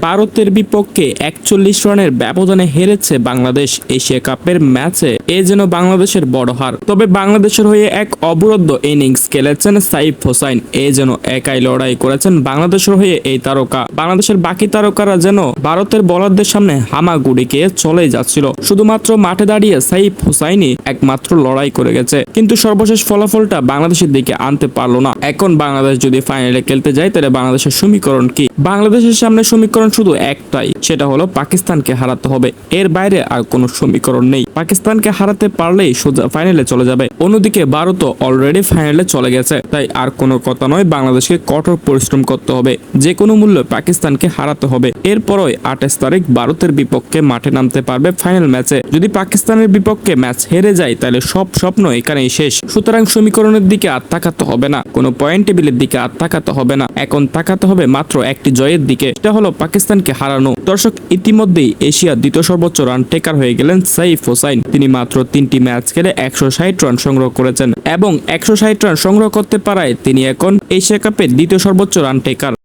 ভারতের বিপক্ষে একচল্লিশ রানের ব্যবধানে হেরেছে বাংলাদেশ এশিয়া কাপের ম্যাচে। এ যেন বাংলাদেশের বড় হার। তবে বাংলাদেশের হয়ে এক অবরুদ্ধ ইনিংস খেলেছেন সাইফ হোসাইন। এ যেন একাই লড়াই করেছেন বাংলাদেশের হয়ে এই তারকা। বাংলাদেশের বাকি তারকারা যেন ভারতের বলারদের সামনে হামাগুড়িকে চলে যাচ্ছিল। শুধুমাত্র মাঠে দাঁড়িয়ে সাইফ হোসাইনই একমাত্র লড়াই করে গেছে। কিন্তু সর্বশেষ ফলাফলটা বাংলাদেশের দিকে আনতে পারল না। এখন বাংলাদেশ যদি ফাইনালে খেলতে যায়, তাহলে বাংলাদেশের সমীকরণ কি? বাংলাদেশের সামনে সমীকরণ শুধু একটাই, সেটা হলো পাকিস্তানকে হারাতে হবে। এর বাইরে আর কোনো সমীকরণ নেই। পাকিস্তানকে হারাতে পারলেই সোজা ফাইনালে চলে যাবে। অন্যদিকে ভারতও অলরেডি ফাইনালে চলে গেছে। তাই আর কোনো কথা নয়, বাংলাদেশকে কঠোর পরিশ্রম করতে হবে। যে কোনো মূল্যে পাকিস্তানকে হারাতে হবে। এরপরই আঠাশ তারিখ ভারতের বিপক্ষে মাঠে নামতে পারবে ফাইনাল ম্যাচে। যদি পাকিস্তানের বিপক্ষে ম্যাচ হেরে যায়, তাহলে সব স্বপ্ন এখানেই শেষ। সুতরাং সমীকরণের দিকে আর তাকাতে হবে না। কোনো পয়েন্ট টেবিলের দিকে আর তাকাতে হবে না। এখন তাকাতে হবে মাত্র একটি জয়ের দিকে। সেটা হলো পাকিস্তানকে হারানো। দর্শক, ইতিমধ্যেই এশিয়ার দ্বিতীয় সর্বোচ্চ রান টেকার হয়ে গেলেন সাইফ হোসাইন। তিনি মাত্র তিনটি ম্যাচ খেলে একশো ষাট রান সংগ্রহ করেছেন এবং একশো ষাট রান সংগ্রহ করতে পারায় তিনি এখন এশিয়া কাপের দ্বিতীয় সর্বোচ্চ রান টেকার।